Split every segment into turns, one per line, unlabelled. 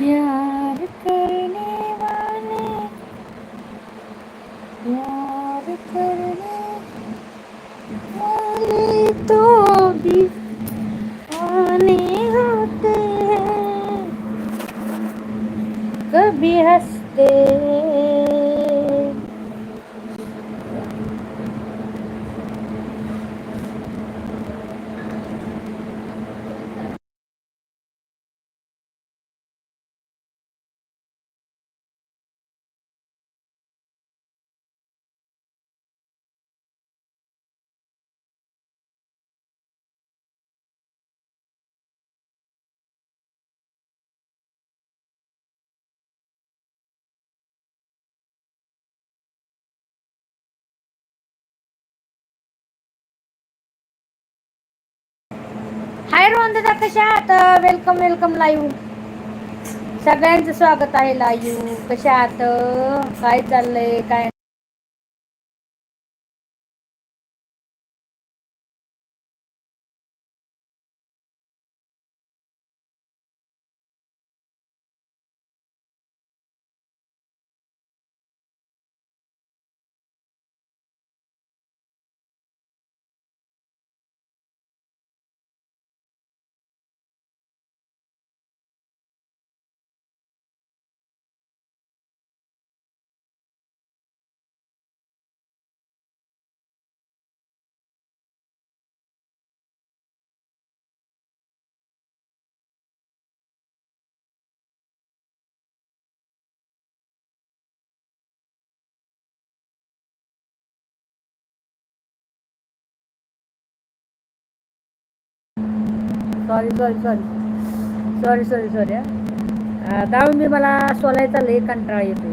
Yeah. हाय रोहनदा कशा आहात welcome welcome live सगळ्यांचं स्वागत आहे लाईव्ह कशा आहात? काय चाललंय? काय sorry sorry sorry sorry sorry sorry डाळ मी मला सोलायचा लय कंटाळा येतोय.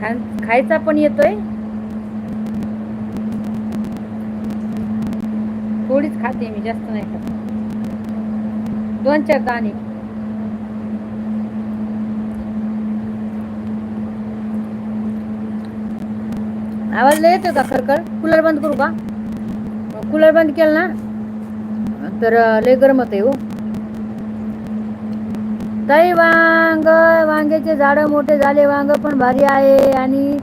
खा खायचा पण येतोय. थोडीच खाते मी जास्त नाही खात. दोन चार दाणे. आवाज लय येतोय का खरखर? कूलर बंद करू का? कूलर बंद केलं ना? तर लय गरम होते हो. ताई वांग वांग्याचे झाड मोठे झाले वांग पण भारी आहे आणि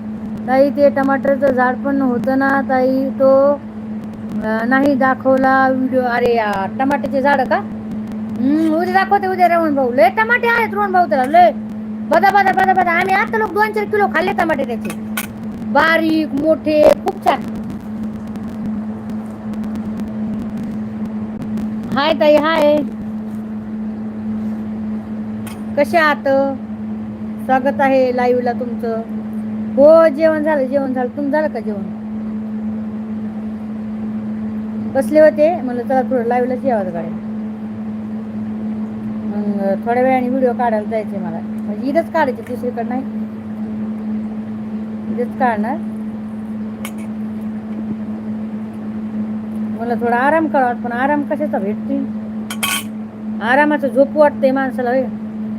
ताई ते टमाटरचं झाड पण होतं ना ताई तो नाही दाखवला व्हिडिओ. अरे यार टमाट्याचे झाड का? हम्म उद्या दाखवते उद्या रवण भाऊ. लय टमाटे आहेत रोहन भाऊ त्याला लय. बदा बदा बदा बदा. आम्ही आता लोक दोन चार किलो खाल्ले टमाटे त्याचे. बारीक मोठे खूप छान. हाय ताई हाय. कसे आहात? स्वागत आहे लाईव्हला तुमचं. हो जेवण झालं जेवण झालं. तुम झालं का जेवण? बसले होते. म्हणलं चला थोडं लाईव्हलाच यावं गाडी मग थोड्या वेळाने व्हिडिओ काढायला जायचे मला. म्हणजे इथंच काढायचे दुसरीकडे नाही. इथंच काढणार. मला थोडा आराम करावा पण आराम कशाचा भेटते आरामाचं झोप वाटतंय माणसाला.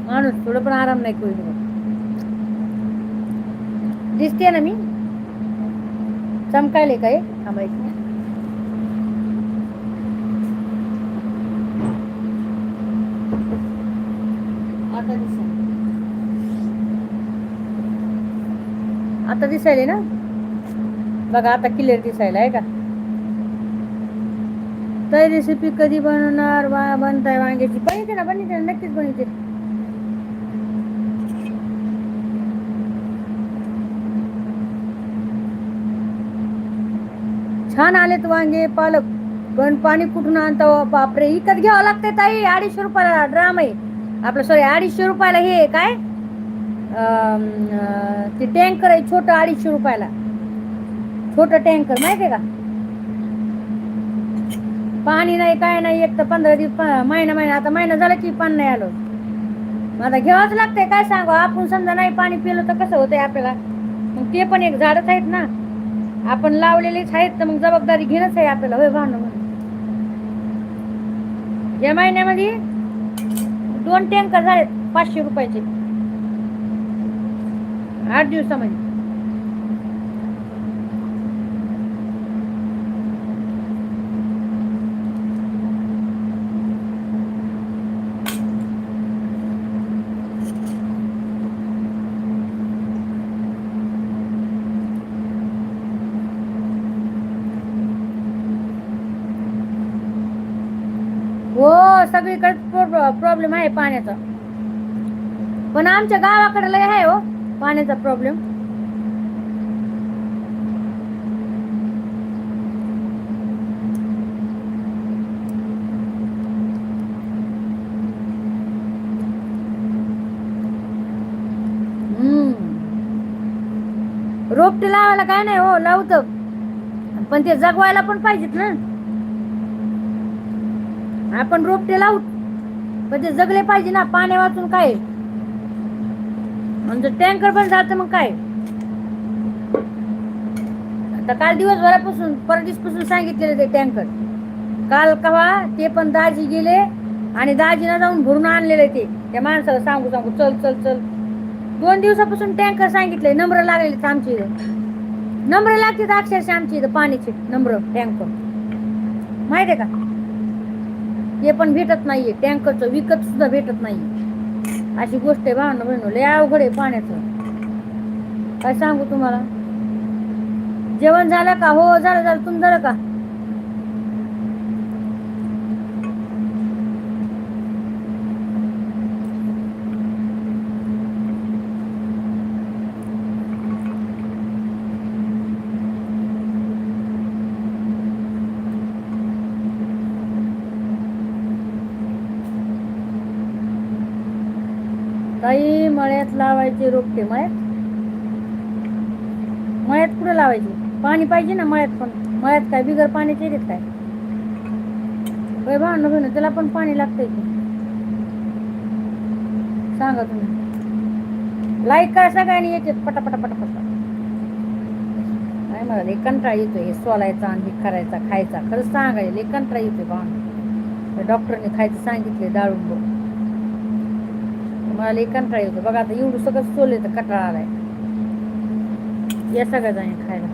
माणूस थोडं पण आराम नाही शकत. दिसते ना मी? चमकायले काय? थांबायचं आता दिसा आता दिसायले ना? बघा आता क्लिअर दिसायला आहे का? ताई रेसिपी कधी बनवणार? वा बनताय वांग्याची. बनते ना बनते ना नक्कीच बनते छान आलेत वांगे पालक. पण पाणी कुठून आणता हो? बापरे विकत घ्यावं लागते ताई अडीचशे रुपयाला ड्राम आहे. आपलं सॉरी अडीचशे रुपयाला हे काय? ते टँकर आहे छोटं अडीचशे रुपयाला. छोटं टँकर माहिती आहे का? पाणी नाही काय नाही एक तर पंधरा दिवस महिना महिना आता महिना झाला की पाणी नाही आलं. मग आता घ्यावंच लागतंय काय सांगू? आपण समजा नाही पाणी पिलं तर कसं होतंय आपल्याला? मग ते पण एक झाडच आहेत ना. आपण लावलेलेच आहेत तर मग जबाबदारी घेणंच आहे आपल्याला होय भावना म्हणून. या महिन्यामध्ये दोन टँकर झालेत पाचशे रुपयाचे. आठ दिवसामध्ये हो सगळीकडे प्रॉब्लेम आहे पाण्याचा. पण आमच्या गावाकडे लय आहे हो पाण्याचा प्रॉब्लेम हम्म. रोपटे लावायला काय नाही हो लावतं. पण ते जगवायला पण पाहिजेत ना. आपण रोपटे लावू. पण ते जगले पाहिजे ना पाण्या वाचून काय? म्हणजे टँकर पण जात मग काय? आता काल दिवसभरापासून परदेशपासून सांगितलेलं ते टँकर काल कवा ते पण दाजी गेले आणि दाजीला जाऊन भरून आणलेले ते. त्या माणसाला सांगू सांगू चल चल चल. दोन दिवसापासून टँकर सांगितले नंबर लागलेले आमची इथं. नंबर लागते अक्षरशः आमची इथं पाण्याचे नंबर टँकर माहिती आहे का? ते पण भेटत नाहीये. टँकरचं विकत सुद्धा भेटत नाही अशी गोष्ट आहे भावना बहिण. लय अवघड आहे पाण्याचं. काय सांगू तुम्हाला? जेवण झालं का? हो झालं झालं. तुम झालं का? काही मळ्यात लावायचे रोपटे मळ्यात? मळ्यात कुठे लावायचे? पाणी पाहिजे ना मळ्यात पण. मळ्यात काय बिगर पाण्याचे येत काय? होय भावना बहिण त्याला पण पाणी लागतंय की. सांगा तुम्ही. लाईक करा सगळ्यांनी येते पटापटा पटापटा नाही पटा मला लई कंटाळा येतोय हे सोलायचा आणि करायचा खायचा. खरंच सांगायला लई कंटाळा येतोय भावना डॉक्टरने खायचं सांगितले डाळुंब मला लई कंटाळा येतो. बघा आता एवढं सगळं सोले येतं कंटाळा आलाय. या सगळ्या जाणे खायला.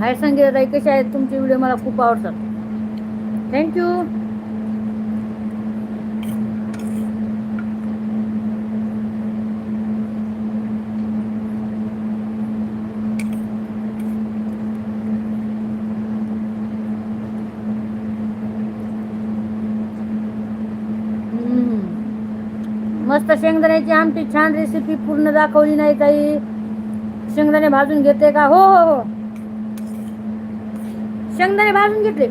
हाय संगीता कशा आहेत? तुमचे व्हिडिओ मला खूप आवडतात. थँक्यू मस्त शेंगदाण्याची आमची छान रेसिपी पूर्ण दाखवली नाही ताई. शेंगदाणे भाजून घेते का? हो हो हो. शेंगदाणे भाजून घेतले.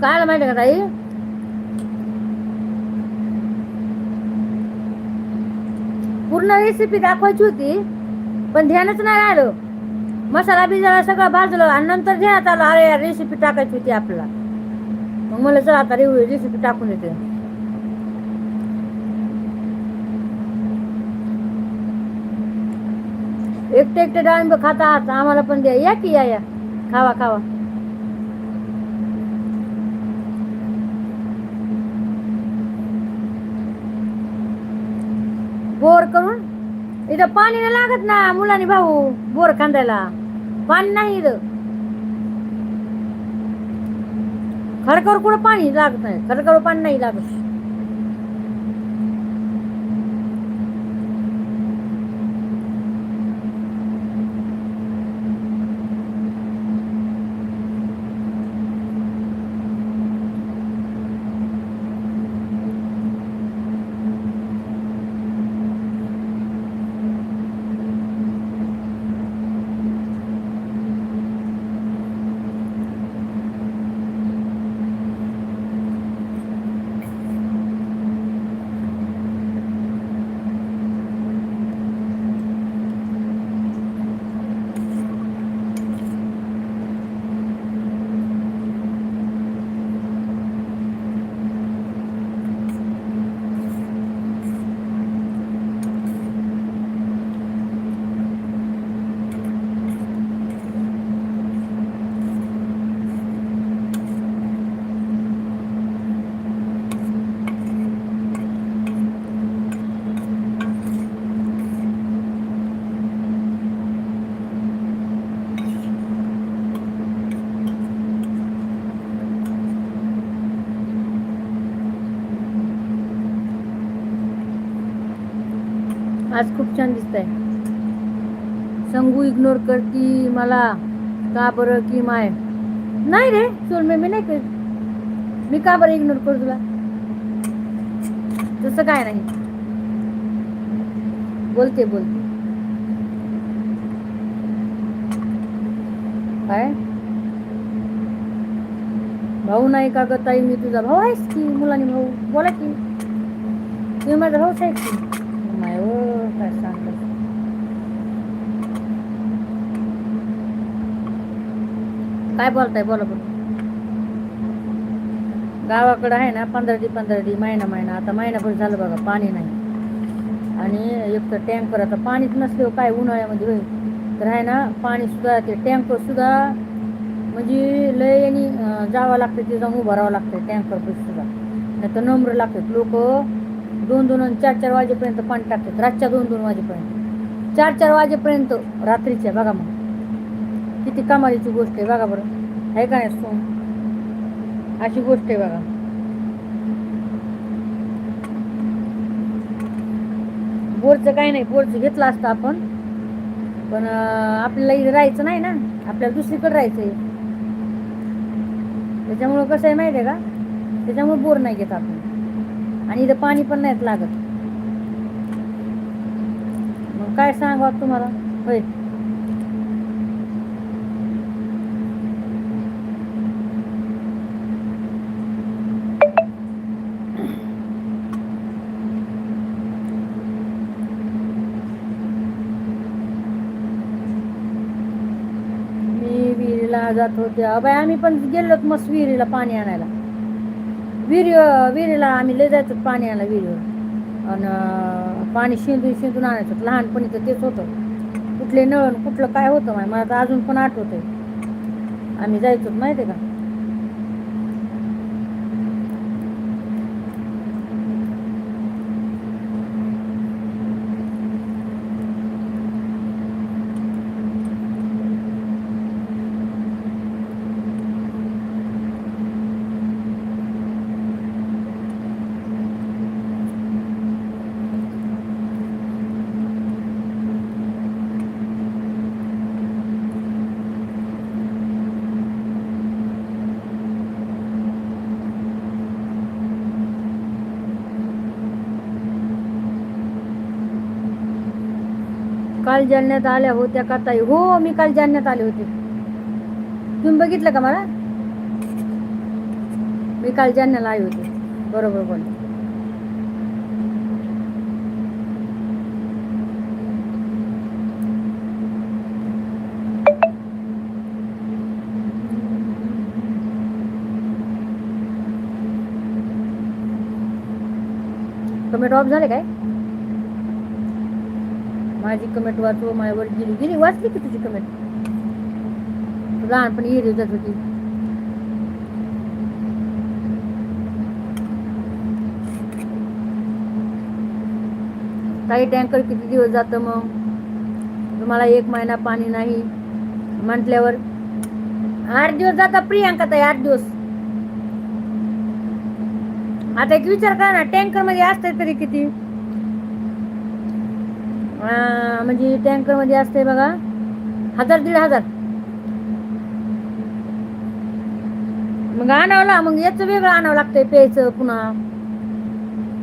काय माहिती का ताई? पूर्ण रेसिपी दाखवायची होती पण ध्यानच नाही आलं मसाला बिजाला सगळं भाजलं आणि नंतर ध्यानात आलं अरे रेसिपी टाकायची होती आपल्याला. मग मला चला आता रेसिपी टाकून येते एकटे एकटे डाळिंब खाता आहात आम्हाला पण द्या. या की या या. खावा खावा. बोर करून इथं पाणी नाही लागत ना मुलांनी भाऊ बोर खांदायला. पाणी नाही इथं. खडकावर कुठं पाणी लागत नाही. खडकावर पाणी नाही लागत. आज खूप छान दिसत आहे संगू इग्नोर करती मला का बरं की माय. नाही रे सोलमे मी नाही करत. मी का बरं इग्नोर करू तुला? तसं काय नाही. बोलते बोलते काय? भाऊ नाही का ग ताई मी तुझा? भाऊ आहेस की मुलांनी भाऊ? बोला की. तुम्ही माझा भाऊच आहे की? नाही हो काय सांगत? काय बोलताय बोला बोला गावाकडं आहे ना पंधरा दी पंधरा दी महिना महिना आता महिनाभर झालं बघा पाणी नाही. आणि एक तर टँकर आता पाणीच नसल्यावर काय उन्हाळ्यामध्ये होईल? तर आहे ना पाणी सुद्धा ते टँकर सुद्धा म्हणजे लय यांनी जावं लागतं ते जाऊन उभारावं लागतं टँकर सुद्धा. नाही तर नम्र लागतात लोक. दोन दोन चार चार वाजेपर्यंत पाणी टाकतात. रातच्या दोन दोन वाजेपर्यंत. चार चार वाजेपर्यंत रात्रीच्या बघा मग. किती कमालीची गोष्ट आहे बघा बरं. आहे का नाही सोन? अशी गोष्ट आहे बघा. बोरचं काही नाही बोरचं घेतलं असतं आपण. पण आपल्याला इथे राहायचं नाही ना. आपल्याला दुसरीकडे राहायचं आहे त्याच्यामुळं कसं आहे माहिती आहे का? त्याच्यामुळे बोर नाही घेत आपण. आणि इथं पाणी पण नाहीत लागत. मग काय सांगा तुम्हाला? होय. मी विहिरीला जात होते. अबाय आम्ही पण गेलो मस्त विहिरीला पाणी आणायला. विहिरी विहिरीला आम्ही लय जायचो पाणी आणायला विहिरीवर. आणि पाणी शिंदून शिंदून आणायचं. लहानपणी तर तेच होतं. कुठले नळ कुठलं काय होतं माय मला तर अजून पण आठवतं आम्ही जायचो माहिती आहे का? काल जालन्यात आल्या होत्या का ताई? हो मी काल जालन्यात आले होते. तुम्ही बघितलं का मला? मी काल जालन्याला आले होते. बरोबर बोल. कमेंट ऑफ झाले काय? माझी कमेंट वाचव माझ्यावर गेली. गेली वाचली की तुझी कमेंट लहानपणी हिरी जात होती. काही टँकर किती दिवस जातं मग? तुम्हाला एक महिना पाणी नाही. म्हटल्यावर आठ दिवस जाता प्रियांका ताई आठ दिवस. आता एक विचार करा ना टँकरमध्ये असते तरी किती? हा. म्हणजे टँकरमध्ये असते बघा. हजार दीड हजार. मग आणावं लाग मग याचं वेगळं आणावं लागतंय प्यायचं पुन्हा.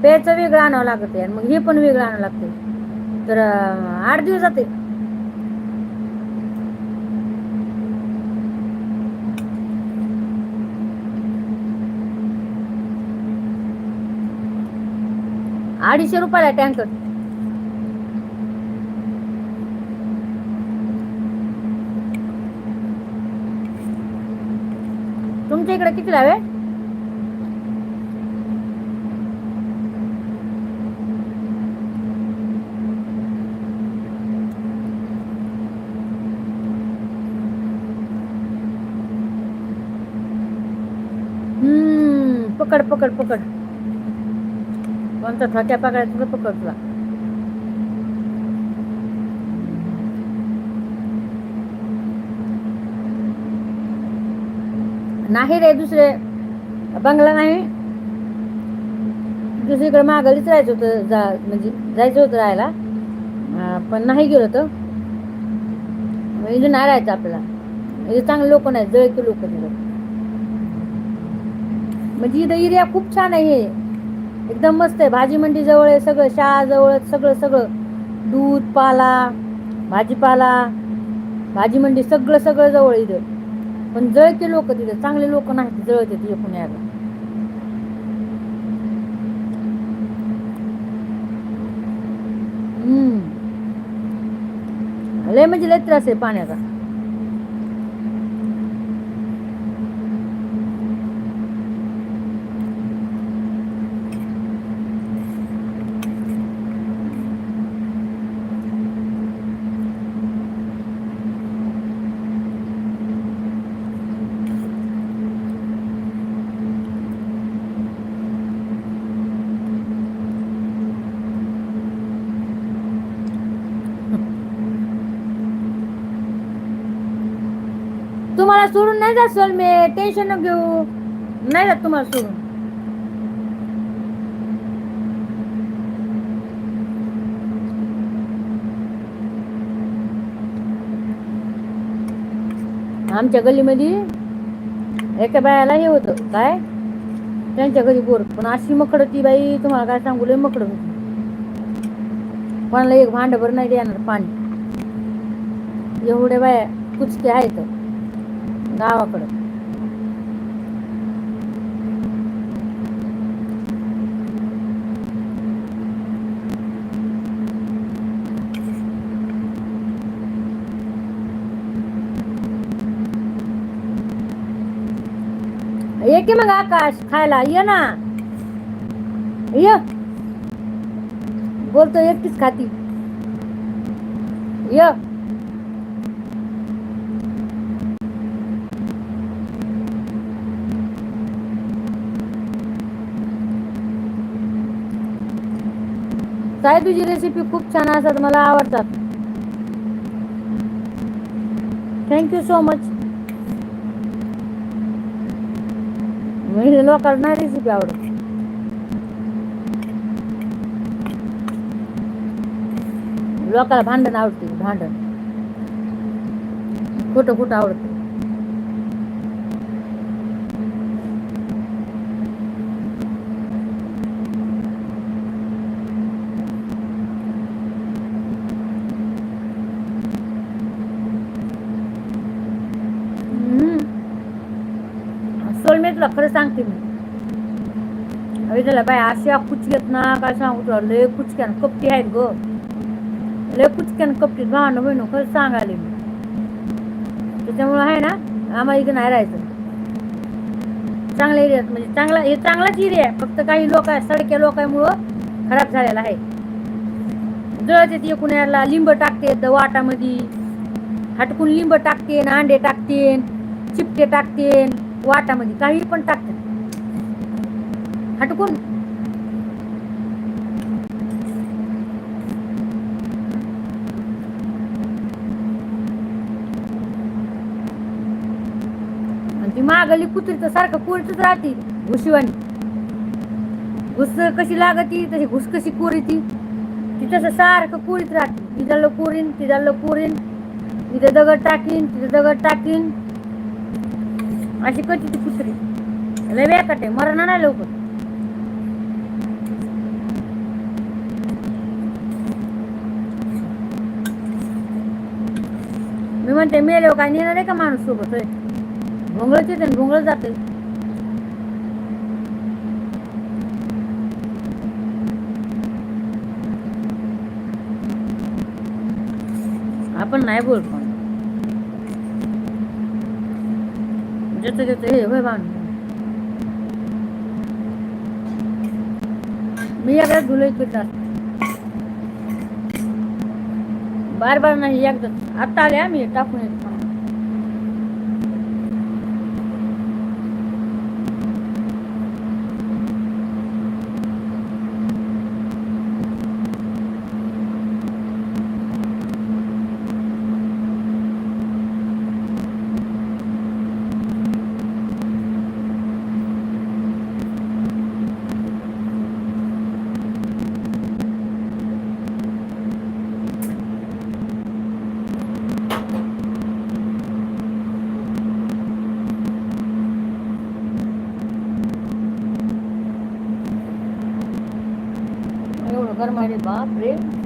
प्यायचं वेगळं आणावं लागत मग हे पण वेगळं आणावं लागतंय. तर आठ दिवस जाते. अडीचशे रुपयाला टँकर तुमच्या इकडे किती लावे? हम्म पकड पकड पकड. कोणता थक्या पकडायचा पकड तुला? नाही रे दुसरे. बंगला नाही. दुसरीकडे मागालीच राहायचं होतं जा म्हणजे जायचं होतं राहायला. पण नाही गेलो तर. इथं नाही राहायचं आपल्याला. इथे चांगले लोक नाही जळके लोक तिथं म्हणजे इथं एरिया खूप छान आहे हे. एकदम मस्त आहे. भाजी मंडी जवळ आहे सगळं शाळा जवळ सगळं सगळं. दूध पाला भाजीपाला भाजी मंडी सगळं सगळं जवळ इथं. पण जळते लोक तिथे. चांगले लोक नाहीत जळते तिथे पुण्याला. हम्म. लय म्हणजे लय त्रास आहे पाण्याचा तुम्हाला सोडून नाही जात सोल मी टेन्शन न घेऊ. नाही जात तुम्हाला सोडून. आमच्या गल्लीमध्ये एका बायाला हे होतं काय? त्यांच्या घरी बोर. पण अशी मकड ती बाई तुम्हाला काय सांगू लय मकड होती. कोणाला एक भांडभर नाही देणार पाणी. एवढ्या बाया कुचके आहेत. गावाकडं. ये की मग आकाश खायला? ये ना. ये. बोलतो एकटीच खाती. ये. काय तुझी रेसिपी खूप छान असतात मला आवडतात. थँक्यू सो मच म्हणजे लोकांना रेसिपी आवडत. लोकांना भांडण आवडते भांडण. खोटं खोटं आवडतं सोलमेतला खरं सांगते मी अरे त्याला बाय अशा कुचक्यात ना काय सांगू तुला लय कुचक्यान कपटी आहेत ग. लय कुचक्यान कपटीत भांडण बहिणू खरं सांगायला मी. त्याच्यामुळं आहे ना आम्हाला इकडे नाही राहायचं. चांगल्या एरियात म्हणजे चांगला हे चांगलाच एरिया आहे. फक्त काही लोक आहे सडक्या लोकांमुळं खराब झालेला आहे. जळत येते एकूण याला लिंब टाकते वाटामध्ये. हटकून लिंब टाकते अंडे टाकते चिपटे टाकते वाटामध्ये. काही पण टाक हटकून. ती मागली कुत्री तर सारखं कोरीतच राहते घुशिवानी घुस कशी लागती तशी घुस कशी कोरीती. ती तसं सारखं कोरीत राहते. तिथं कोरीन तिथं कोरीन. तिथं दगड टाकीन तिथं दगड टाकीन. अशी कधी ती कुत्री. लय वेळात आहे. मरण नाही लवकर मी म्हणते मेले हो काय नेणार आहे का माणूस सोबत? भोंगळच येते भोंगळ जाते. आपण नाही बोल पण ज्याचं ज्याचं हे होय बाण मी एकदा धुलोय पिठात बार बार नाही एकदा आत्ता आले आम्ही टाकून येतो. बापरे. बाप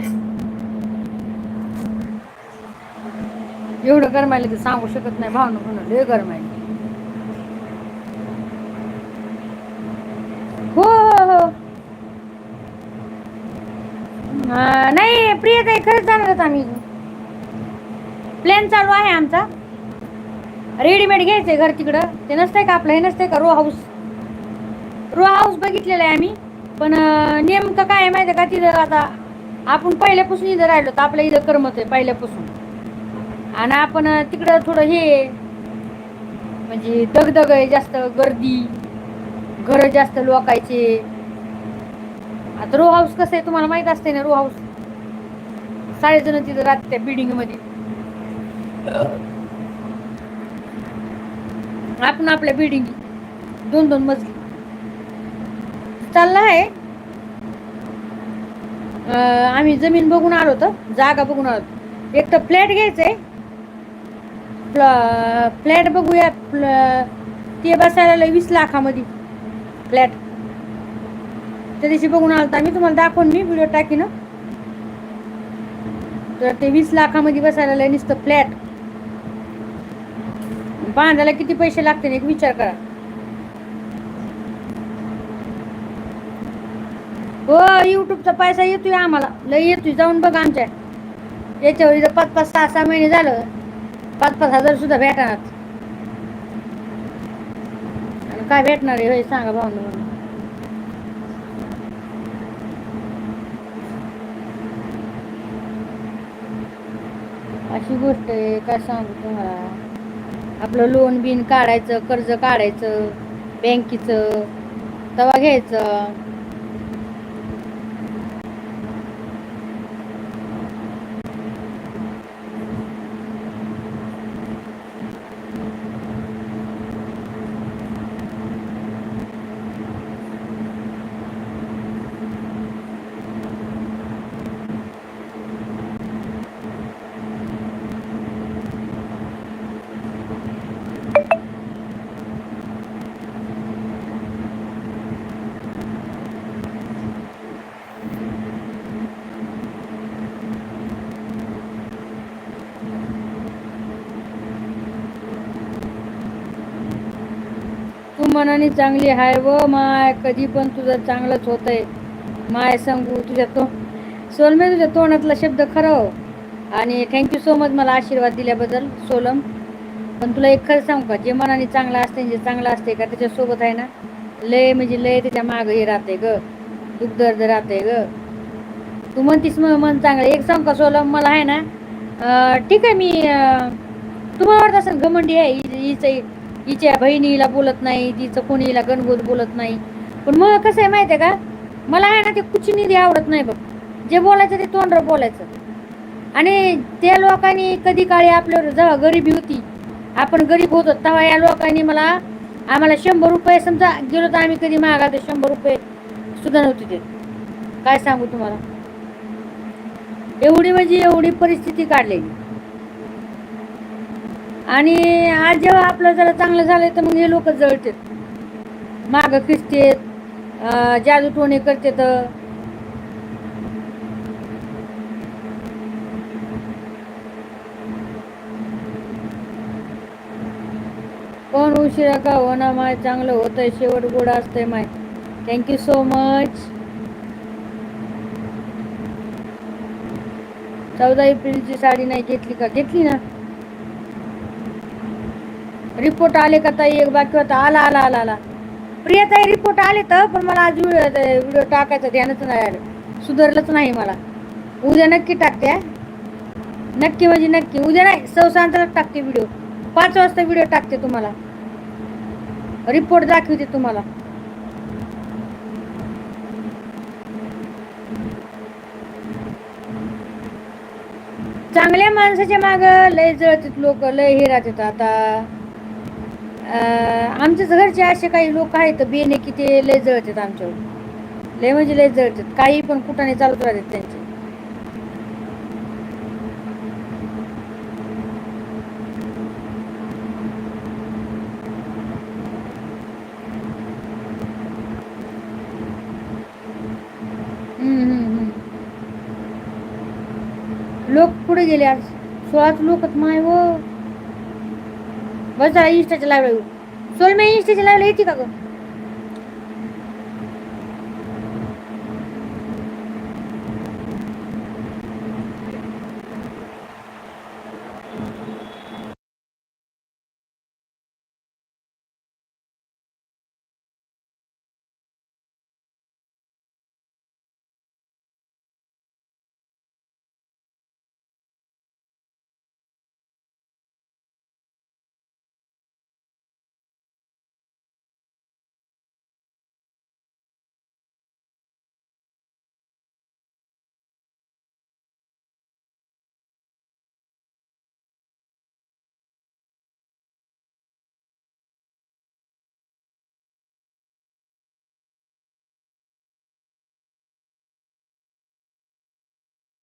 रे एवढं तर सांगू शकत नाही भावना म्हणून लय गरमायले. हो हो हो. नाही प्रिय काही खरंच जाणार आहोत आम्ही. प्लॅन चालू आहे आमचा. रेडीमेड घ्यायचंय घर तिकडं. ते नसतंय का आपलं? हे नसतंय का? रो हाऊस रो हाऊस बघितलेलं आहे आम्ही. पण नेमकं काय माहिती का? तिथं आता आपण पहिल्यापासून इथं राहिलो तर आपल्या इथं करमत आहे पहिल्यापासून. आणि आपण तिकडं थोडं हे म्हणजे दगदग आहे जास्त गर्दी. घरं जास्त लोकायचे. आता रो हाऊस कसं आहे तुम्हाला माहीत असते ना रो हाऊस साडेजण तिथं राहते त्या बिल्डिंगमध्ये. आपण आपल्या बिल्डिंग दोन दोन मजली. चालला आहे? आम्ही जमीन बघून आलो होतो जागा बघून आलो एक तर फ्लॅट घ्यायचंय. फ्लॅट बघूया ते बसायला लय वीस लाखामध्ये फ्लॅट. त्या दिवशी बघून आलो तर आम्ही तुम्हाला दाखवून मी व्हिडिओ टाकीन. तर ते वीस लाखामध्ये बसायला लय नुसतं फ्लॅट. बांधायला किती पैसे लागतील एक विचार करा. हो युट्यूबचा पैसा येतोय आम्हाला. लय येतोय. जाऊन बघ आमच्या. याच्यावर इथं पाच पाच सहा सहा महिने झालं. पाच पाच हजार सुद्धा भेटणार. आणि काय भेटणार आहे होय सांगा भावना अशी गोष्ट आहे काय सांगू तुम्हाला. आपलं लोन बिन काढायचं कर्ज काढायचं बँकेचं तवा घ्यायचं. तू चांगली हाय व माय कधी पण तुझं चांगलंच होतंय. माय सांगू तुझ्या तो सोलमे तुझ्या तोंडातला शब्द खरं हो. आणि थँक्यू सो मच मला आशीर्वाद दिल्याबद्दल सोलम. पण तुला एक खरं सांगू का जे मनाने चांगलं असते जे चांगलं असते का त्याच्यासोबत आहे ना लय म्हणजे लय त्याच्या मागं हे राहते ग. दुखदर्द राहते ग. तू म्हणतीस मग मन चांगलं. एक सांग का सोलम मला आहे ना ठीक आहे मी तुम्हाला वाटत असेल घमंडी आहे हिचं हिच्या बहिणीला बोलत नाही तिचं कोणीला गणगोत बोलत नाही. पण मग कसं आहे माहिती आहे का? मला आहे ना ते कुचिनिधी आवडत नाही बघ. जे बोलायचं ते तोंडर बोलायचं. आणि त्या लोकांनी कधी काळी आपल्यावर जेव्हा गरिबी होती. आपण गरीब होतो तेव्हा या लोकांनी मला आम्हाला शंभर रुपये समजा गेलो तर आम्ही कधी मागायचो शंभर रुपये सुद्धा नव्हते ते काय सांगू तुम्हाला? एवढी म्हणजे एवढी परिस्थिती काढलेली. आणि आज जेव्हा आपलं जरा चांगलं झालं तर मग हे लोक जळतात. माग खिचतेत जादू टोणे करतात. कोण उशिरा का होणार माय चांगलं होतंय शेवट गोड असतंय माय. थँक्यू सो मच चौदा एप्रिलची साडी नाही घेतली का? घेतली ना? रिपोर्ट आले का ताई? एक बाकी होता आला आला आला आला. प्रिया ताई रिपोर्ट आले तर पण मला आज व्हिडिओ टाकायचा ध्यानच नाही आलं सुधारलंच नाही मला. उद्या नक्की टाकते नक्की म्हणजे नक्की. उद्या नाही सौसांतरात टाकते व्हिडिओ. पाच वाजता व्हिडिओ टाकते तुम्हाला. रिपोर्ट दाखवते तुम्हाला. चांगल्या माणसाच्या माग लय जळतात लोक लय हे राहतात आता. आमच्याच घरचे असे काही लोक आहेत बेने की ते लय जळतात आमच्यावर. लय म्हणजे लय जळतात काही पण कुठाने चालत राहतात त्यांचे. लोक पुढे गेले आज. सोळाच लोक माय व. बस जरा इंस्टाच्या लाईव्हला येऊ सोल इंस्टा इंस्टाच्या लाईव्हला येते का